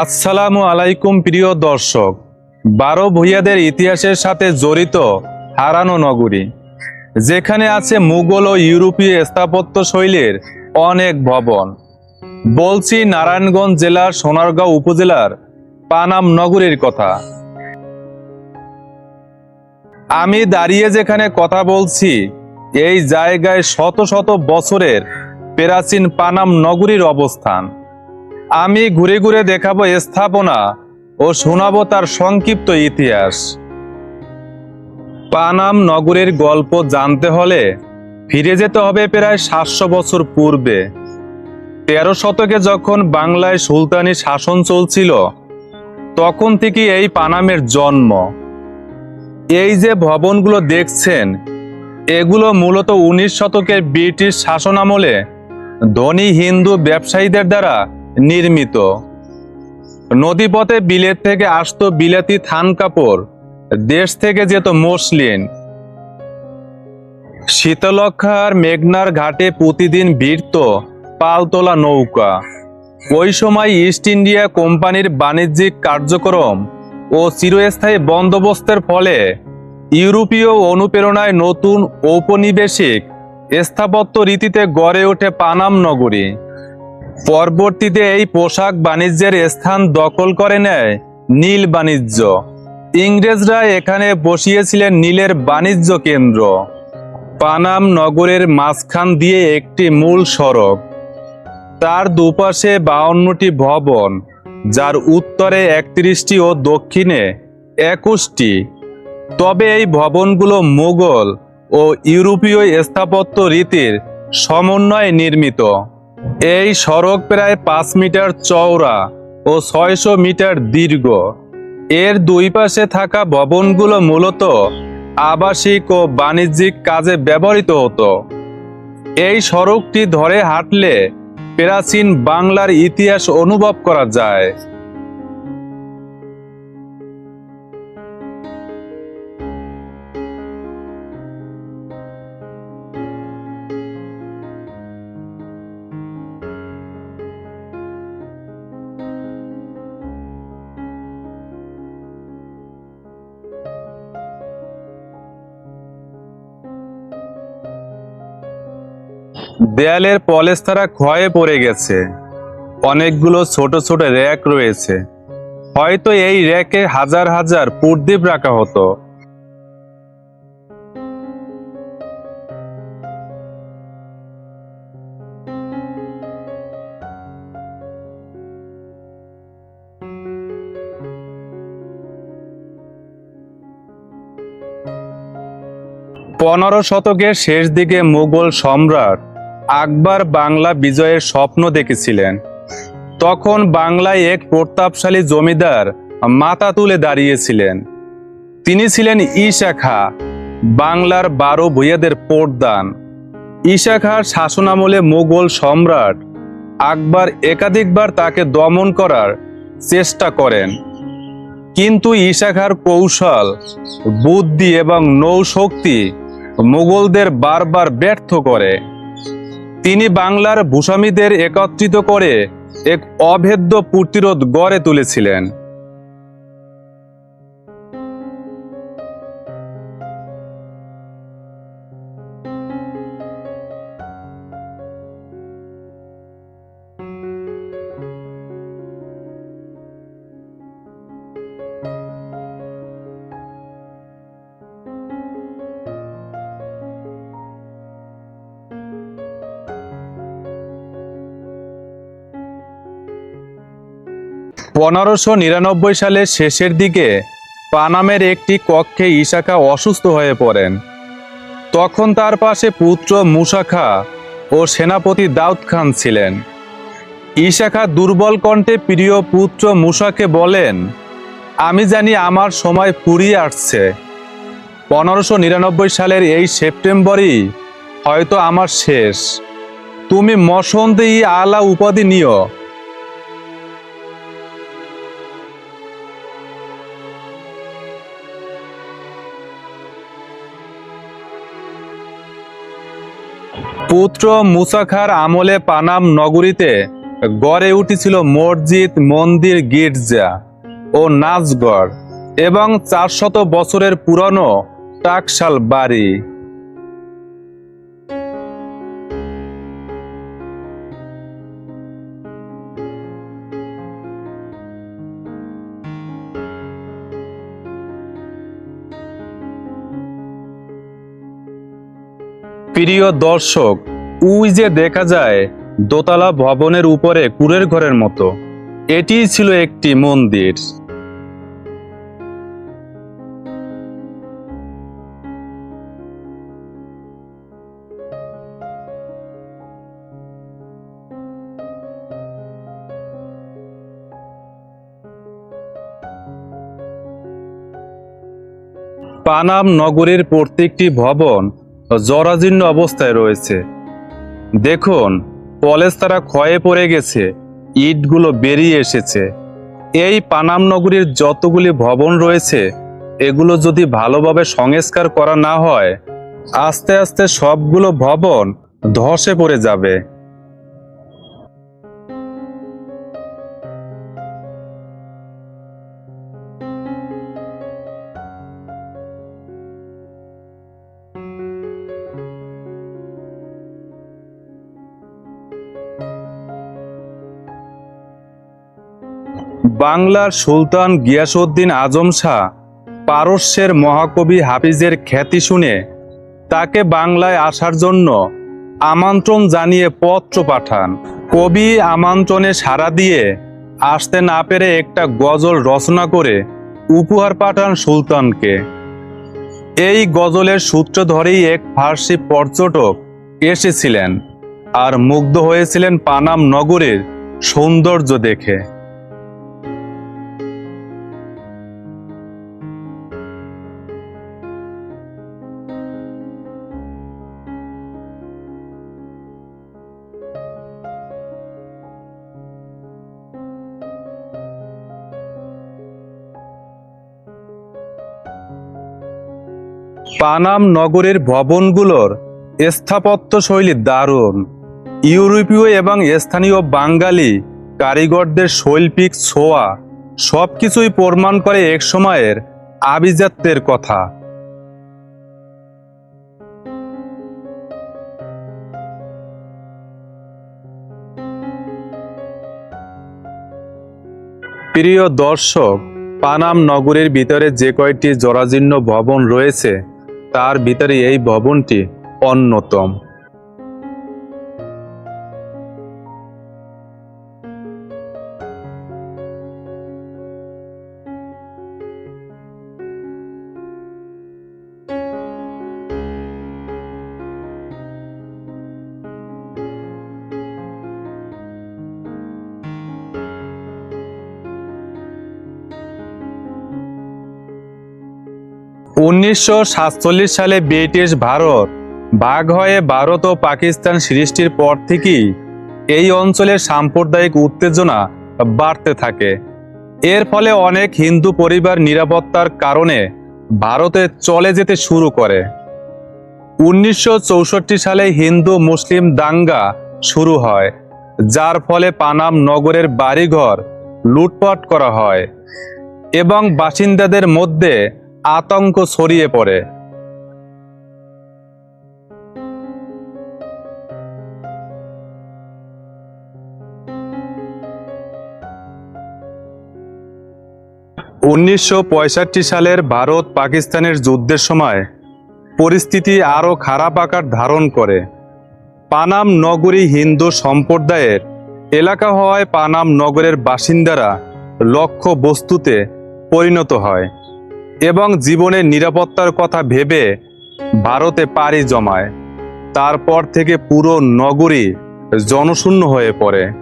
আসসালামু আলাইকুম প্রিয় দর্শক, বারো ভূঁইয়াদের ইতিহাসের সাথে জড়িত হারানো নগরী, যেখানে আছে মুঘল ও ইউরোপীয় স্থাপত্য শৈলীর অনেক ভবন। বলছি নারায়ণগঞ্জ জেলার সোনারগাঁও উপজেলার পানাম নগরীর কথা। আমি দাঁড়িয়ে যেখানে কথা বলছি, এই জায়গায় শত শত বছরের প্রাচীন পানাম নগরীর অবস্থান। আমি ঘুরে ঘুরে দেখাবো স্থাপনা ও শোনাবো তার সংক্ষিপ্ত ইতিহাস। পানাম নগরের গল্প জানতে হলে ফিরে যেতে হবে প্রায় সাতশো বছর পূর্বে। তেরো শতকে যখন বাংলায় সুলতানি শাসন চলছিল, তখন থেকে এই পানামের জন্ম। এই যে ভবনগুলো দেখছেন, এগুলো মূলত উনিশ শতকের ব্রিটিশ শাসনামলে ধনী হিন্দু ব্যবসায়ীদের দ্বারা নির্মিত। নদীপথে বিলেত থেকে আসতো বিলাতি থান কাপড়, দেশ থেকে যেত মসলিন। শীতলক্ষা আর মেঘনার ঘাটে প্রতিদিন ভিড়ত পালতোলা নৌকা। ওই সময় ইস্ট ইন্ডিয়া কোম্পানির বাণিজ্যিক কার্যক্রম ও চিরস্থায়ী বন্দোবস্তের ফলে ইউরোপীয় অনুপ্রেরণায় নতুন ঔপনিবেশিক স্থাপত্য রীতিতে গড়ে ওঠে পানাম নগরী। পরবর্তীতে এই পোশাক বাণিজ্যের স্থান দখল করে নেয় নীল বাণিজ্য। ইংরেজরা এখানে বসিয়েছিলেন নীলের বাণিজ্য কেন্দ্র। পানাম নগরের মাঝখান দিয়ে একটি মূল সড়ক। তার দুপাশে বাউন্নটি ভবন, যার উত্তরে একত্রিশটি ও দক্ষিণে একুশটি। তবে এই ভবনগুলো মুঘল ও ইউরোপীয় স্থাপত্য রীতির সমন্বয়ে নির্মিত। এই সড়ক প্রায় পাঁচ মিটার চওড়া ও ছয়শো মিটার দীর্ঘ। এর দুই পাশে থাকা ভবনগুলো মূলত আবাসিক ও বাণিজ্যিক কাজে ব্যবহৃত হতো। এই সড়কটি ধরে হাঁটলে প্রাচীন বাংলার ইতিহাস অনুভব করা যায়। দেয়ালের পলেস্তারা ক্ষয়ে পড়ে গেছে। অনেকগুলো ছোট ছোট র্যাক রয়েছে। হয়তো এই র্যাকে হাজার হাজার প্রদীপ রাখা হতো। পনেরো শতকের শেষ দিকে মুঘল সম্রাট আকবর বাংলা বিজয়ের স্বপ্ন দেখেছিলেন। তখন বাংলায় এক প্রতাপশালী জমিদার মাথা তুলে দাঁড়িয়েছিলেন। তিনি ছিলেন ঈশা খা বাংলার বারো ভূঁইয়াদের প্রদান ঈশা খার শাসনামলে মুঘল সম্রাট আকবর একাধিকবার তাকে দমন করার চেষ্টা করেন। কিন্তু ঈশা খার কৌশল, বুদ্ধি এবং নৌশক্তি মুঘলদের বারবার ব্যর্থ করে। তিনি বাংলার ভূস্বামীদের একত্রিত করে এক অভেদ্য প্রতিরোধ গড়ে তুলেছিলেন। পনেরোশো নিরানব্বই সালের শেষের দিকে পানামের একটি কক্ষে ইশাখা অসুস্থ হয়ে পড়েন। তখন তার পাশে পুত্র মুসাখা ও সেনাপতি দাউদ খান ছিলেন। ইশাখা দুর্বল কণ্ঠে প্রিয় পুত্র মুসাকে বলেন, আমি জানি আমার সময় ফুরিয়ে আসছে। পনেরোশো নিরানব্বই সালের এই সেপ্টেম্বরই হয়তো আমার শেষ। তুমি মসন্দে ই আলা উপাধি নিও। পুত্র মুসাখার আমলে পানাম নগরীতে গড়ে উঠেছিল মসজিদ, মন্দির, গির্জা ও নাচগড় এবং চারশত বছরের পুরনো টাকশাল বাড়ি। প্রিয় দর্শক, উই যে দেখা যায় দোতলা ভবনের উপরে কুরের ঘরের মতো, এটিই ছিল একটি মন্দির। পানাম নগরীর প্রত্যেকটি ভবন জরাজীর্ণ অবস্থায় রয়েছে। দেখুন, পলেস্তারা ক্ষয়ে পড়ে গেছে। ইটগুলো বেরিয়ে এসেছে। এই পানাম নগরীর যতগুলি ভবন রয়েছে, এগুলো যদি ভালোভাবে সংস্কার করা না হয়, আস্তে আস্তে সবগুলো ভবন ধসে পড়ে যাবে। বাংলার সুলতান গিয়াসউদ্দিন আজম শাহ পারস্যের মহাকবি হাফিজের খ্যাতি শুনে তাকে বাংলায় আসার জন্য আমন্ত্রণ জানিয়ে পত্র পাঠান। কবি আমন্ত্রণে সাড়া দিয়ে আসতে না পেরে একটা গজল রচনা করে উপহার পাঠান সুলতানকে। এই গজলের সূত্র ধরেই এক ফার্সি পর্যটক এসেছিলেন আর মুগ্ধ হয়েছিলেন পানাম নগরের সৌন্দর্য দেখে। পানাম নগরের ভবনগুলোর স্থাপত্য শৈলী দারুণ। ইউরোপীয় এবং স্থানীয় বাঙালি কারিগরদের শৈল্পিক ছোঁয়া সবকিছুই প্রমাণ করে এক সময়ের আভিজাত্যের কথা। প্রিয় দর্শক, পানাম নগরের ভিতরে যে কয়টি জরাজীর্ণ ভবন রয়েছে তার ভিতরে এই ভবনটি অন্যতম। উনিশশো সাতচল্লিশ সালে ব্রিটিশ ভারত ভাগ হয়ে ভারত ও পাকিস্তান সৃষ্টির পর থেকেই এই অঞ্চলের সাম্প্রদায়িক উত্তেজনা বাড়তে থাকে। এর ফলে অনেক হিন্দু পরিবার নিরাপত্তার কারণে ভারতে চলে যেতে শুরু করে। উনিশশো চৌষট্টি সালে হিন্দু মুসলিম দাঙ্গা শুরু হয়, যার ফলে পানাম নগরের বাড়িঘর লুটপাট করা হয় এবং বাসিন্দাদের মধ্যে আতঙ্ক ছড়িয়ে পড়ে। উনিশশো পঁয়ষট্টি সালের ভারত পাকিস্তানের যুদ্ধের সময় পরিস্থিতি আরও খারাপ আকার ধারণ করে। পানাম নগরী হিন্দু সম্প্রদায়ের এলাকা হওয়ায় পানাম নগরের বাসিন্দারা লক্ষ্য বস্তুতে পরিণত হয়। এবং জীবনের নিরাপত্তার কথা ভেবে ভারতে পাড়ি জমায়। তারপর থেকে পুরো নগরী জনশূন্য হয়ে পড়ে।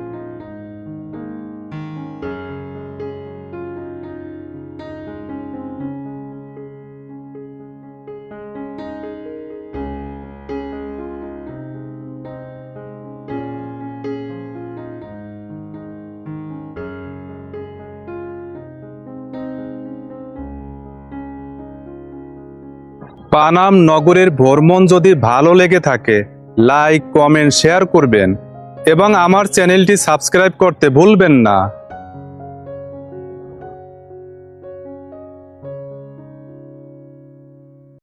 পানাম নগরের ভ্রমণ যদি ভালো লেগে থাকে লাইক কমেন্ট শেয়ার করবেন। এবং আমার চ্যানেলটি সাবস্ক্রাইব করতে ভুলবেন না।